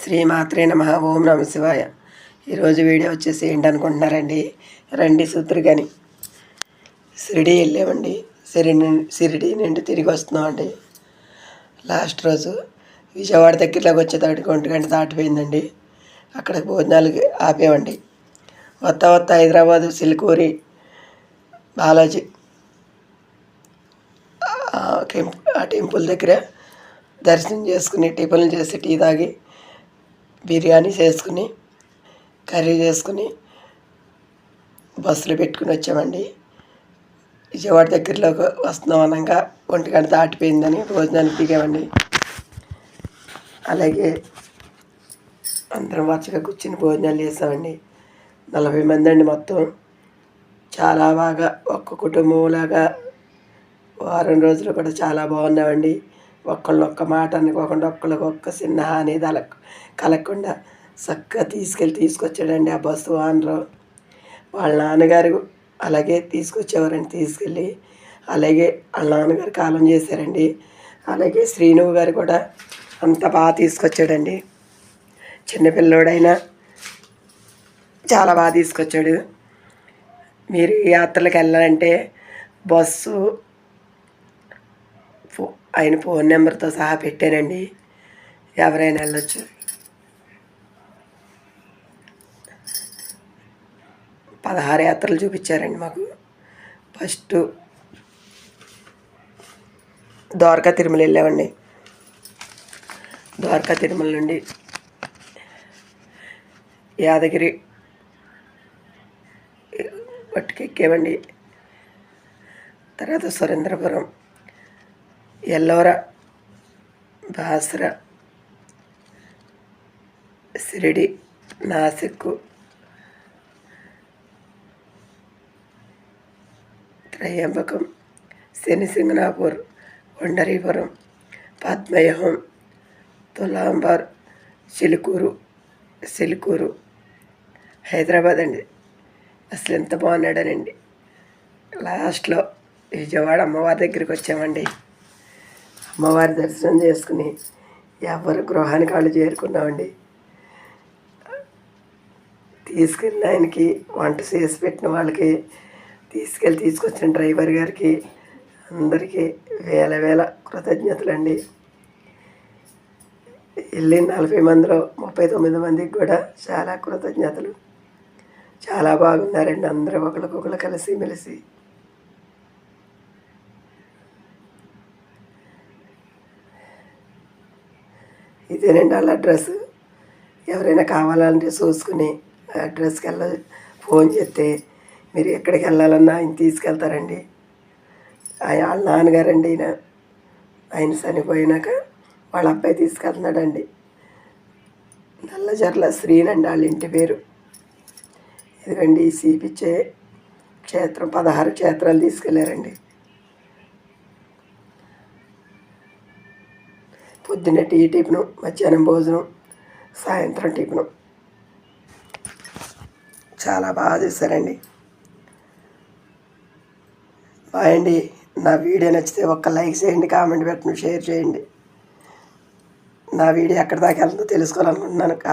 శ్రీమాత్రే నమ ఓం నమ శివాయ. ఈరోజు వీడియో వచ్చేసి ఏంటనుకుంటున్నారండి? రండి సూత్రుగని షిరిడి వెళ్ళామండి. షిరిడి షిరిడి నుండి తిరిగి వస్తున్నామండి. లాస్ట్ రోజు విజయవాడ దగ్గరలోకి వచ్చేటప్పటికి ఒంటి గంట దాటిపోయిందండి. అక్కడ భోజనాలకి ఆపేవండి వత్త వత్త హైదరాబాదు సిల్కూరి బాలాజీ ఆ ఆ టెంపుల్ దగ్గర దర్శనం చేసుకుని టిఫిన్లు చేసి టీ తాగి బిర్యానీ చేసుకుని కర్రీ చేసుకుని బస్సులు పెట్టుకుని వచ్చామండి. విజయవాడ దగ్గరలోకి వస్తున్నాం అనగా. ఒంటి గంట దాటిపోయిందని భోజనానికి దిగామండి. అలాగే అందరం వచ్చగా కూర్చుని భోజనాలు చేసామండి. నలభై మంది అండి మొత్తం. చాలా బాగా ఒక్క కుటుంబంలాగా వారం రోజులు కూడా చాలా బాగున్నామండి. ఒక్కళ్ళు ఒక్క మాట అనుకోకుండా ఒక్కళ్ళకి ఒక్క చిన్న హాని తల కలగకుండా చక్కగా తీసుకెళ్ళి తీసుకొచ్చాడండి ఆ బస్సు ఓనరు. వాళ్ళ నాన్నగారు అలాగే తీసుకొచ్చేవారండి తీసుకెళ్ళి. అలాగే వాళ్ళ నాన్నగారు కాలం చేశారండి. అలాగే శ్రీనువు గారు కూడా అంత బాగా తీసుకొచ్చాడండి. చిన్నపిల్లోడైనా చాలా బాగా తీసుకొచ్చాడు. మీరు యాత్రలకు వెళ్ళాలంటే బస్సు ఆయన ఫోన్ నెంబర్తో సహా పెట్టానండి. ఎవరైనా వెళ్ళొచ్చు. పదహారు యాత్రలు చూపించారండి మాకు. ఫస్ట్ ద్వారకా తిరుమల వెళ్ళామండి. ద్వారకా తిరుమల నుండి యాదగిరి పట్టుకెక్కామండి తర్వాత సురేంద్రపురం ఎల్లోర బాస్రా షిరిడి నాసిక్ త్రయంబకం శనిసింగనాపూర్ ఒండరీపురం పద్మయహం తులాంబర్ చిలుకూరు సిలుకూరు. హైదరాబాద్ అండి. అసలు ఎంత బాగున్నాడనండి. లాస్ట్లో విజయవాడ అమ్మవారి దగ్గరికి వచ్చామండి. అమ్మవారి దర్శనం చేసుకుని ఎవరు గృహానికి వాళ్ళు చేరుకున్నామండి. తీసుకెళ్ళిన ఆయనకి వంట చేసి పెట్టిన వాళ్ళకి తీసుకెళ్ళి తీసుకొచ్చిన డ్రైవర్ గారికి అందరికీ వేల వేల కృతజ్ఞతలండి. వెళ్ళిన నలభై మందిలో ముప్పై తొమ్మిది మందికి కూడా చాలా కృతజ్ఞతలు. చాలా బాగున్నారండి. అందరూ ఒకరికొకరు కలిసి మెలిసి ఇదేనండి వాళ్ళ అడ్రస్. ఎవరైనా కావాలంటే చూసుకుని ఆ అడ్రస్కి వెళ్ళ ఫోన్ చేస్తే మీరు ఎక్కడికి వెళ్ళాలన్నా ఆయన తీసుకెళ్తారండి. ఆయన వాళ్ళ నాన్నగారండి ఈయన. ఆయన చనిపోయినాక వాళ్ళ అబ్బాయి తీసుకెళ్తున్నాడండి. నల్లజర్ల శ్రీనండి వాళ్ళ ఇంటి పేరు. ఇదిగండి ఈ సీపిచ్చే క్షేత్రం పదహారు క్షేత్రాలు తీసుకెళ్ళారండి పొద్దున్న టీ టిఫిను మధ్యాహ్నం భోజనం సాయంత్రం టిఫిను. చాలా బాగా చేశారండి. బాయ్ అండి నా వీడియో నచ్చితే ఒక్క లైక్ చేయండి కామెంట్ పెట్టండి షేర్ చేయండి. నా వీడియో ఎక్కడి దాకా వెళ్తుందో తెలుసుకోవాలనుకుంటున్నాను. కామెంట్